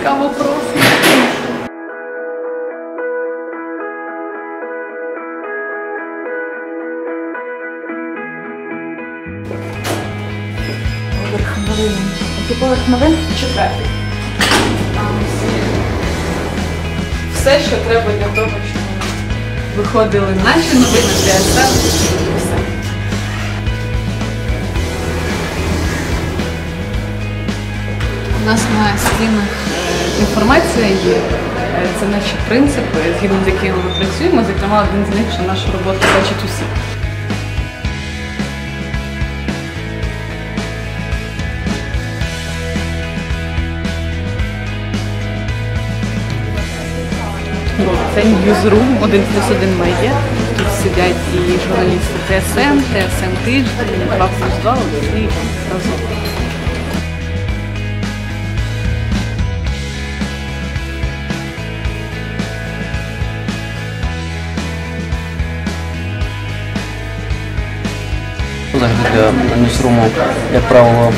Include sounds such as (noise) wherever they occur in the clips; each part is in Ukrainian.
Ласкаво просимо. Поверх новин. Який поверх новин? Четвертий. Все, що треба для того, щоб виходили наші новини для себе. У нас на стінах інформація є. Е, Це наші принципи, згідно з якими ми працюємо. Зокрема, один з них, що нашу роботу бачать усі. Це Ньюзрум, один плюс один медіа. Тут сидять і журналісти ТСН, ТСН Тиждень, 2 плюс 2, всі разом. Для ньюсруму, як правило,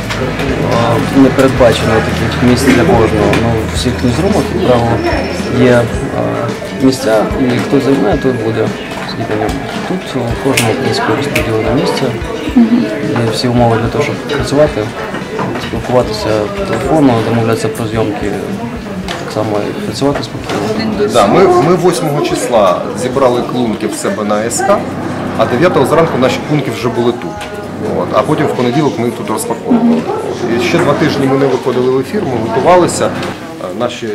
е, не передбачено таких місць для кожного. Ну, в всіх ньюсрумах, як правило, є е, місця, і хто займає, той буде сидіти. Тут у кожному в принципі розподілено місце. Є всі умови для того, щоб працювати, спілкуватися по телефону, домовлятися про зйомки, так само і працювати спокійно. Да, ми, ми 8 числа зібрали клунки в себе на СК, а 9 зранку наші клунки вже були тут. От. А потім в понеділок ми тут розпаковували. І ще два тижні ми не виходили в ефір, ми готувалися. Е, Наші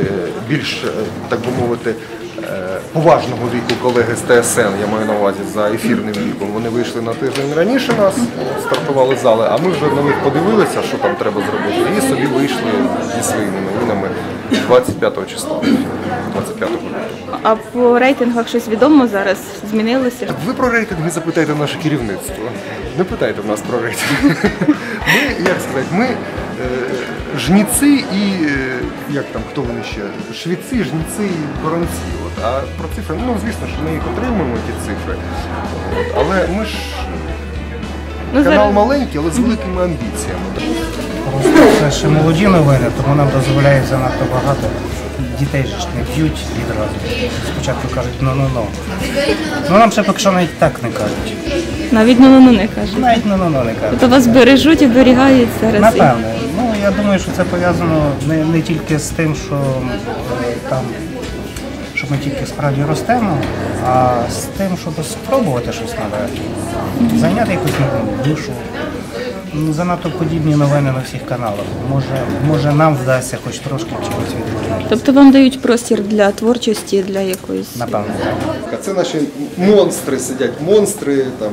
більш, е, так би мовити, е, поважного віку колеги з ТСН, я маю на увазі за ефірним віком, вони вийшли на тиждень раніше нас, стартували зали, а ми вже на них подивилися, що там треба зробити, і собі вийшли зі своїми новинами 25 числа. 25 грудня. А по рейтингах щось відомо зараз змінилося? Ви про рейтинги запитайте наше керівництво. Не питайте в нас про рейтинги. (laughs) Ми, як сказати, ми е, жніці і е, як там, хто вони ще? Швіці, жніці і боронці. От. А про цифри, ну звісно, що ми їх отримуємо, ті цифри. От. Але ми ж Ну, канал зараз... маленький, але з великими амбіціями. Це ще молоді новини, тому нам дозволяють занадто багато. Дітей ж не б'ють відразу. Спочатку кажуть ну-ну-ну. Ну нам ще поки що навіть так не кажуть. Навіть ну ну не кажуть. Навіть ну-ну-ну не кажуть. То вас бережуть, оберігають зараз. Напевне. Ну я думаю, що це пов'язано не, не тільки з тим, що е, там. Що ми тільки справді ростемо, а з тим, щоб спробувати щось нове, зайняти якусь нову нішу. Ну, Занадто подібні новини на всіх каналах. Може, може нам вдасться хоч трошки чогось відрізнити. Тобто вам дають простір для творчості, для якоїсь. Напевно. А це наші монстри сидять, монстри там.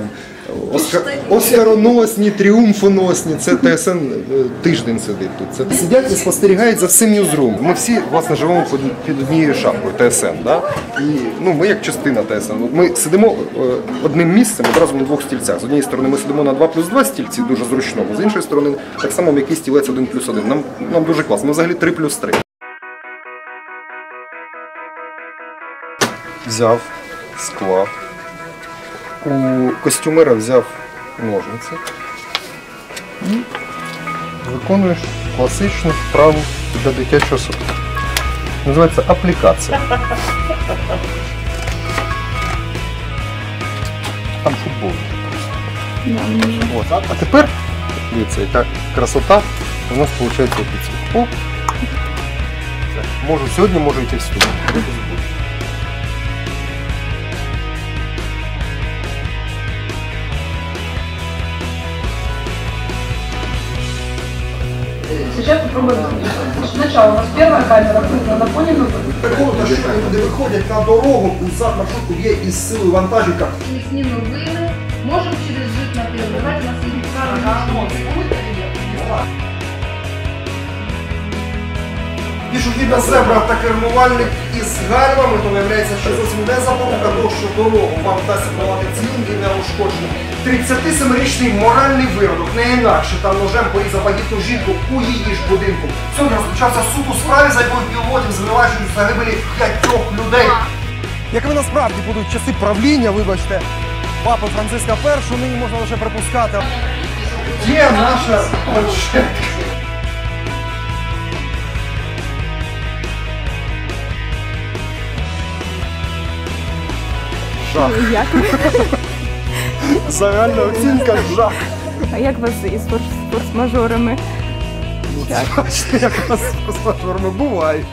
Оскар... Оскароносні, тріумфоносні. Це ТСН е, тиждень сидить тут. Це сидять і спостерігають за всім ньюзрум. Ми всі власне живемо під, однією шапкою ТСН. Да? І ну, ми як частина ТСН. Ми сидимо е, одним місцем одразу на двох стільцях. З однієї сторони ми сидимо на 2 плюс 2 стільці, дуже зручному, з іншої сторони, так само м'який стілець 1 плюс 1. Нам, нам дуже класно. Ми взагалі 3 плюс 3. Взяв, склав. У костюмера взяв ножниці. І виконуєш класичну вправу для дитячого садку. Називається аплікація. Там футбол. От. А тепер, дивіться, яка красота у нас виходить. Можу сьогодні, можу йти сьогодні. Сейчас попробуем. Сначала у нас первая камера крупно на фоне Такого маршруту, люди виходять на дорогу, у сад маршрутку є із силою вантажівка. Лесні новини. Можемо через жит наперед. Давайте нас їх Пішохідна зебра та кермувальник із гальмами, то виявляється, що зовсім не запорука того, що дорогу вам вдасться подолати цілим не ушкоджено. 37-річний моральний виродок, не інакше там ножем порізав вагітну жінку у її ж будинку. Сьогодні розпочався суд у справі, за якою пілотів звинувачують загибелі п'ятьох людей. Якими насправді будуть часи правління, вибачте, папи Франциска І, нині можна лише припускати. Є наша очерка. Жах. Як? (laughs) Загальна оцінка жах. А як вас із форс- форс-мажорами? Бачите, як у нас форс-мажорами буває.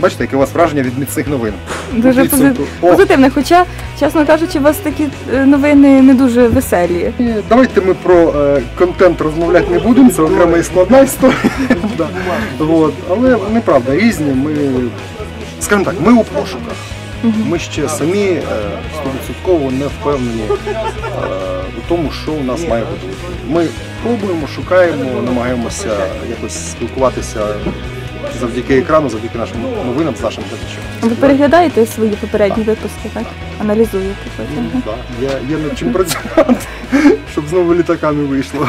Бачите, яке у вас враження від міцних новин. Дуже Підсумку. позитивне. Хоча, чесно кажучи, у вас такі е, новини не дуже веселі. І Давайте ми про е, контент розмовляти не будемо, це окрема і складна історія. (laughs) Да. Вот. Але неправда, різні. Ми, скажімо так, ми у пошуках. Ми ще самі е, стовідсотково не впевнені е, у тому, що у нас має бути. Ми пробуємо, шукаємо, намагаємося якось спілкуватися завдяки екрану, завдяки нашим новинам з нашим глядачем. Ви переглядаєте свої попередні випуски, так? Аналізуєте потім. Є, є над чим працювати, (laughs) щоб знову літака не вийшло.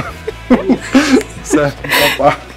(laughs) Все, па-па.